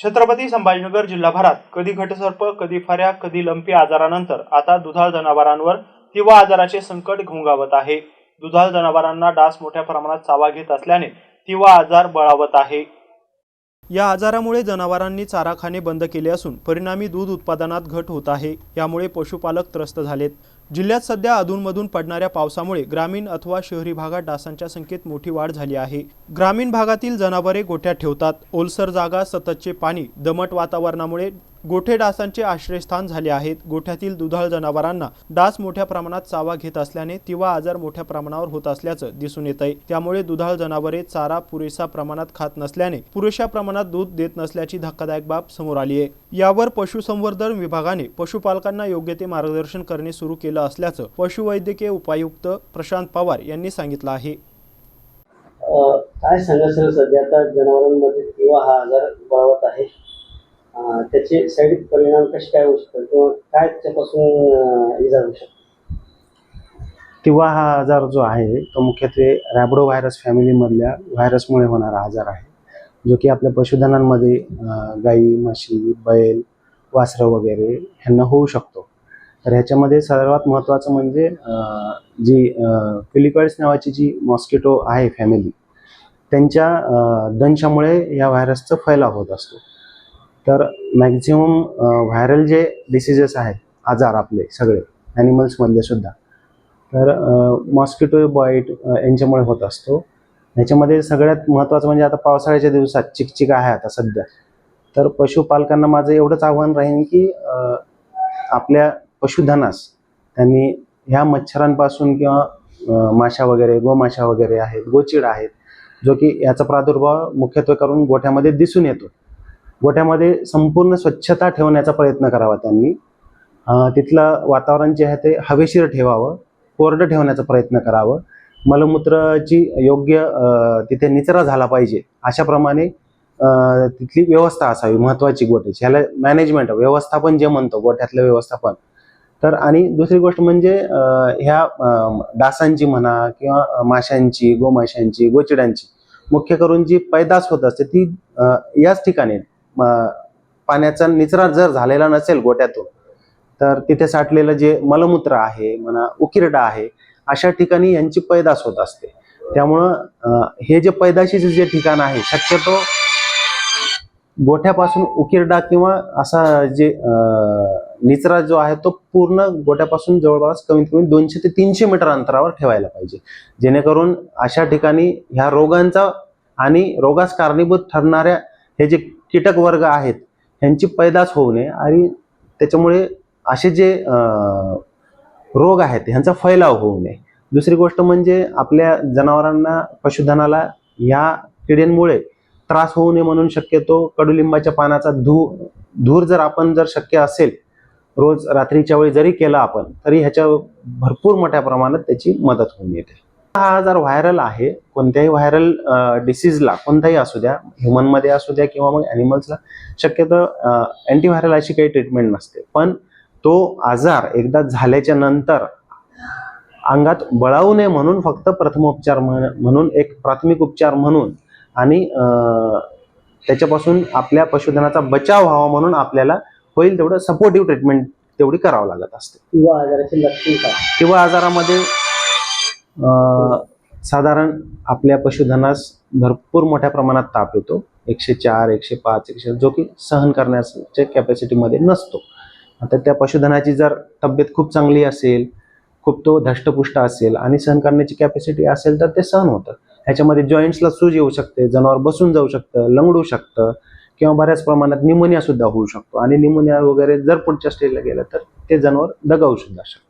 छत्रपती संभाजीनगर जिल्हाभरात कधी घटसर्प कधी फऱ्या कधी लंपी आजारानंतर आता दुधाळ जनावरांवर तिवा आजाराचे संकट घोंगावत आहे. दुधाळ जनावरांना डास मोठ्या प्रमाणात चावा घेत असल्याने तिवा आजार बळावत आहे. या आजारामुळे जनावरांनी चाराखाने बंद केले असून परिणामी दूध उत्पादनात घट होत आहे. यामुळे पशुपालक त्रस्त झालेत. जिल्ह्यात सध्या अधूनमधून पडणाऱ्या पावसामुळे ग्रामीण अथवा शहरी भागात डासांच्या संख्येत मोठी वाढ झाली आहे. ग्रामीण भागातील जनावरे गोठ्यात ठेवतात. ओलसर जागा सततचे पाणी दमट वातावरणामुळे गोठे डासांचे आश्रयस्थान झाले आहेत. गोठ्यातील दुधाळ जनावरांना डास मोठ्या प्रमाणात चावा घेत असल्याने तिवा आजार मोठ्या प्रमाणावर होत असल्याचं दिसून येत आहे त्यामुळे दुधाळ जनावरे चारा पुरेसा प्रमाणात खात नसल्याने पुरेशा प्रमाणात दूध देत नसल्याची धक्कादायक बाब समोर आली आहे. यावर पशुसंवर्धन विभागाने पशुपालकांना योग्य ते मार्गदर्शन करणे सुरू केलं असल्याचं पशुवैद्यकीय उपायुक्त प्रशांत पवार यांनी सांगितलं आहे. काय सांगा सर? सध्या आता जनावरांमध्ये किंवा हा आजार बळवत आहे. त्याचे साईड परिणाम कसे काय होऊ शकतात किंवा काय त्याच्यापासून इजा होऊ शकतो? किंवा हा आजार जो आहे तो मुख्यत्वे रॅबडो व्हायरस फॅमिलीमधल्या व्हायरसमुळे होणारा आजार आहे. जो की आपल्या पशुधनांमध्ये गाई म्हशी बैल वासरं वगैरे ह्यांना होऊ शकतो. तर ह्याच्यामध्ये सर्वात महत्त्वाचं म्हणजे जी फिलिकॉइड्स नावाची जी मॉस्किटो आहे फॅमिली त्यांच्या दंशामुळे या व्हायरसचा फैलाव होत असतो. तर मॅक्झिमम व्हायरल जे डिसिजेस आहेत आजार आपले सगळे ॲनिमल्समधले सुद्धा तर मॉस्किटो बॉईट यांच्यामुळे होत असतो. ह्याच्यामध्ये सगळ्यात महत्त्वाचं म्हणजे आता पावसाळ्याच्या दिवसात चिकचिक आहे आता सध्या. तर पशुपालकांना माझं एवढंच आव्हान राहील की आपल्या पशुधनास त्यांनी ह्या मच्छरांपासून किंवा माशा वगैरे गोमाशा वगैरे आहेत गोचिड आहेत जो की याचा प्रादुर्भाव मुख्यत्वे करून गोठ्यामध्ये दिसून येतो. गोठ्यामध्ये संपूर्ण स्वच्छता ठेवण्याचा प्रयत्न करावा त्यांनी. तिथलं वातावरण जे आहे ते हवेशीर ठेवावं कोरडं ठेवण्याचा प्रयत्न करावं. मलमूत्राची योग्य तिथे निचरा झाला पाहिजे अशाप्रमाणे तिथली व्यवस्था असावी महत्त्वाची गोठ्याची ह्याला मॅनेजमेंट व्यवस्थापन जे म्हणतो गोठ्यातलं व्यवस्थापन. तर आणि दुसरी गोष्ट म्हणजे ह्या डासांची म्हणा किंवा माशांची गोमाशांची गोचिड्यांची मुख्य करून जी पैदास होत असते ती याच ठिकाणी पाण्याचा निचरा जर झालेला नसेल गोट्यातून तर तिथे साठलेलं जे मलमूत्र आहे म्हणा उकिरडा आहे अशा ठिकाणी यांची पैदास होत असते. त्यामुळं हे जे पैदाशीचे जे ठिकाण आहे शक्यतो गोठ्यापासून उकिरडा किंवा असा जे निचरा जो आहे तो पूर्ण गोठ्यापासून जवळपास कमीत कमी दोनशे ते तीनशे मीटर अंतरावर ठेवायला पाहिजे. जेणेकरून अशा ठिकाणी ह्या रोगांचा आणि रोगास कारणीभूत ठरणाऱ्या हे जे कीटक वर्ग आहेत ह्यांची पैदास होऊ नये आणि त्याच्यामुळे असे जे रोग आहेत ह्यांचा फैलाव होऊ नये. दुसरी गोष्ट म्हणजे आपल्या जनावरांना पशुधनाला ह्या किड्यांमुळे त्रास होऊ नये म्हणून शक्यतो कडुलिंबाच्या पानाचा धू धूर जर आपण जर शक्य असेल रोज रात्रीच्या वेळी जरी केला आपण तरी ह्याच्या भरपूर मोठ्या प्रमाणात त्याची मदत होऊन येते. हा आजार व्हायरल आहे कोणत्याही व्हायरल डिसीजला कोणताही असू द्या ह्युमनमध्ये असू द्या किंवा मग ॲनिमल्सला शक्यतो अँटीव्हायरल अशी काही ट्रीटमेंट नसते. पण तो आजार एकदा झाल्याच्यानंतर अंगात बळावू नये म्हणून फक्त प्रथमोपचार म्हण- म्हणून एक प्राथमिक उपचार म्हणून आणि त्याच्यापासून आपल्या पशुधनाचा बचाव व्हावा म्हणून आपल्याला होईल तेवढं सपोर्टिव्ह ट्रीटमेंट तेवढी करावं लागत असते. किंवा आजाराचे लक्षण काय? किंवा आजारामध्ये साधारण आपल्या पशुधनास भरपूर मोठ्या प्रमाणात ताप येतो. एकशे चार एकशे पाच एकशे जो की सहन करण्याच्या कॅपॅसिटीमध्ये नसतो. आता त्या पशुधनाची जर तब्येत खूप चांगली असेल खूप तो धष्टपुष्ट असेल आणि सहन करण्याची कॅपॅसिटी असेल तर ते सहन होतं. ह्याच्यामध्ये जॉईंट्सला सूज येऊ शकते जनावर बसून जाऊ शकतं लंगडू शकतं किंवा बऱ्याच प्रमाणात निमोनिया सुद्धा होऊ शकतो. आणि निमोनिया वगैरे जर पुढच्या स्टेजला गेलं तर ते जनावर दगावू सुद्धा शकतं